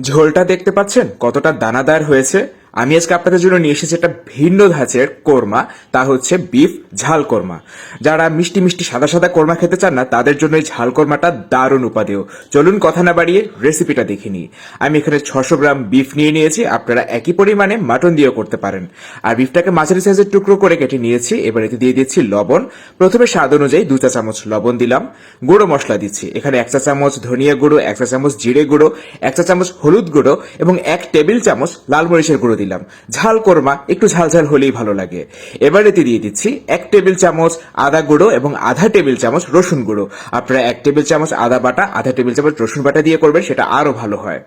ঝোলটা দেখতে পাচ্ছেন? কতটা দানাদার হয়েছে। আমি আজকে আপনাদের জন্য নিয়ে এসেছি একটা ভিন্ন ধাঁচের কোরমা, তা হচ্ছে বিফ ঝাল কোরমা। যারা মিষ্টি মিষ্টি সাদা সাদা কোরমা খেতে চান না, তাদের জন্য এই ঝাল কোরমাটা দারুণ উপাদেয়। চলুন কথা না বাড়িয়ে রেসিপিটা দেখে নিই। আমি এখানে ছশো গ্রাম বিফ নিয়ে নিয়েছি, আপনারা একই পরিমাণে মাটন দিয়েও করতে পারেন। আর বিফটাকে মাঝারি সাইজের টুকরো করে কেটে নিয়েছি, এবার এতে দিয়ে দিচ্ছি লবণ। প্রথমে স্বাদ অনুযায়ী দু চা চামচ লবণ দিলাম। গুঁড়ো মশলা দিচ্ছি, এখানে এক চা চামচ ধনিয়া গুঁড়ো, এক চা চামচ জিরে গুঁড়ো, এক চা চামচ হলুদ গুঁড়ো এবং এক টেবিল চামচ লাল মরিচের গুঁড়ো দিলাম। ঝাল কোরমা, একটু ঝাল ঝাল হলেই ভালো লাগে। এবার এতে দিয়ে দিচ্ছি এক টেবিল চামচ আদা গুঁড়ো এবং আধা টেবিল চামচ রসুন গুঁড়ো। আপনারা এক টেবিল চামচ আদা বাটা, আধা টেবিল চামচ রসুন বাটা দিয়ে করবেন, সেটা আরও ভালো হয়।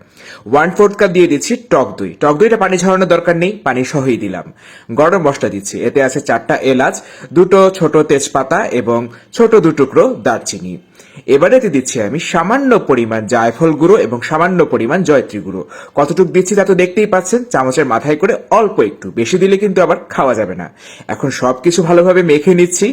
ওয়ান ফোর্থ কাপ দিয়ে দিচ্ছি টক দই। টক দইটা পানি ঝরানোর দরকার নেই, পানি সহই দিলাম। গরম মশলা দিচ্ছি, এতে আছে চারটা এলাচ, দুটো ছোট তেজপাতা এবং ছোট দু টুকরো দারচিনি। এবারে এতে দিচ্ছি আমি সামান্য পরিমাণ জায়ফল গুঁড়ো এবং সামান্য পরিমাণ জয়ত্রী গুঁড়ো। কতটুকু দিচ্ছি তা তো দেখতেই পাচ্ছেন, চামচের মাথায় করে অল্প একটু। বেশি দিলে কিন্তু আবার খাওয়া যাবে না। এখন সবকিছু ভালোভাবে মেখে নিচ্ছি।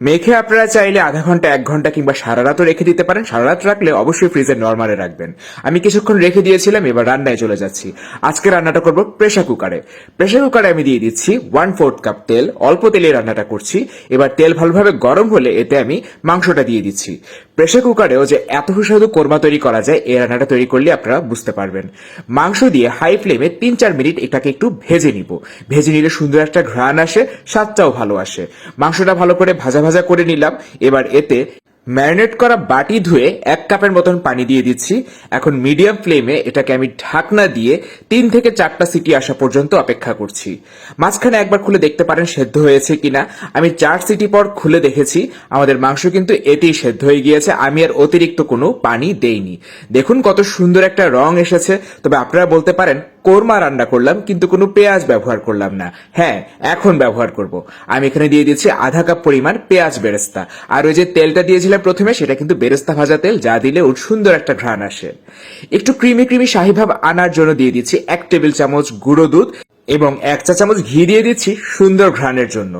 মেখে আপনারা চাইলে আধা ঘণ্টা, এক ঘণ্টা কিংবা সারা রাতও রেখে দিতে পারেন। সারা রাত রাখলে অবশ্যই ফ্রিজে নর্মালে রাখবেন। আমি কিছুক্ষণ রেখে দিয়েছিলাম, এবার রান্নায় চলে যাচ্ছি। আজকে রান্নাটা করব প্রেসার কুকারে। প্রেসার কুকারে আমি দিয়ে দিচ্ছি ওয়ান ফোর্থ কাপ তেল। অল্প তেলে রান্নাটা করছি। এবার তেল ভালোভাবে গরম হলে এতে আমি মাংসটা দিয়ে দিচ্ছি। প্রেসার কুকারেও যে এত সুস্বাদু কোরমা তৈরি করা যায়, এই রান্নাটা তৈরি করলে আপনারা বুঝতে পারবেন। মাংস দিয়ে হাই ফ্লেমে তিন চার মিনিট এটাকে একটু ভেজে নিব। ভেজে নিলে সুন্দর একটা ঘ্রাণ আসে, স্বাদটাও ভালো আসে। মাংসটা ভালো করে ভাজা ভাজা করে নিলাম। এবার এতে ম্যারিনেট করা বাটি ধুয়ে এক কাপের মতন পানি দিয়ে দিচ্ছি। এখন মিডিয়াম ফ্লেমে এটাকে আমি ঢাকনা দিয়ে তিন থেকে চারটা সিটি আসা পর্যন্ত অপেক্ষা করছি। মাঝখানে একবার খুলে দেখতে পারেন সেদ্ধ হয়েছে কিনা। আমি চার সিটি পর খুলে দেখেছি। আমাদের মাংস কিন্তু এতেই সেদ্ধ হয়ে গিয়েছে। আমি আর অতিরিক্ত কোনো পানি দেইনি। দেখুন কত সুন্দর একটা রং এসেছে। তবে আপনারা বলতে পারেন কোরমা রান্না করলাম, কিন্তু কোনো পেঁয়াজ ব্যবহার করলাম না। হ্যাঁ এখন ব্যবহার করব। আমি এখানে দিয়ে দিচ্ছি আধা কাপ পরিমাণ পেঁয়াজ বেরেস্তা। আর ওই যে তেলটা দিয়েছিলাম প্রথমে, সেটা কিন্তু বেরেস্তা ভাজা তেল, যা দিলে ওর সুন্দর একটা ঘ্রাণ আসে। একটু ক্রিমি ক্রিমি শাহি ভাব আনার জন্য দিয়ে দিচ্ছি এক টেবিল চামচ গুঁড়ো দুধ এবং এক চা চামচ ঘি দিয়ে দিচ্ছি সুন্দর ঘ্রাণের জন্য।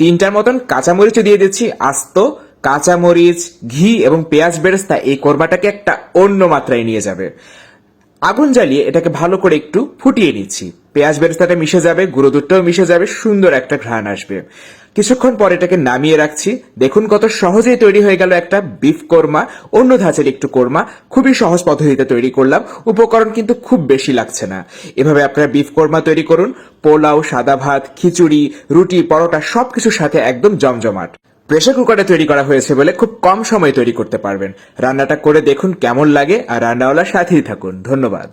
তিনটার মতন কাঁচামরিচ দিয়ে দিচ্ছি আস্ত, কাঁচামরিচ, ঘি এবং পেঁয়াজ বেরেস্তা এই কোরমাটাকে একটা অন্য মাত্রায় নিয়ে যাবে। আগুন জ্বালিয়ে এটাকে ভালো করে একটু ফুটিয়ে নিচ্ছি। পেঁয়াজ বেরেস্তাটা মিশে যাবে, গুঁড়ো দুধটাও মিশে যাবে, সুন্দর একটা ঘ্রাণ আসবে। কিছুক্ষণ পর এটাকে নামিয়ে রাখছি। দেখুন কত সহজেই তৈরি হয়ে গেল একটা বিফ কোরমা, অন্য ধাঁচের একটু কোরমা। খুবই সহজ পদ্ধতিতে তৈরি করলাম। উপকরণ কিন্তু খুব বেশি লাগছে না। এভাবে আপনারা বিফ কোরমা তৈরি করুন। পোলাও, সাদা ভাত, খিচুড়ি, রুটি, পরোটা সবকিছুর সাথে একদম জমজমাট। প্রেসার কুকারে তৈরি করা হয়েছে বলে খুব কম সময়ে তৈরি করতে পারবেন। রান্নাটা করে দেখুন কেমন লাগে আর রান্নাওয়ালার সাথেই থাকুন। ধন্যবাদ।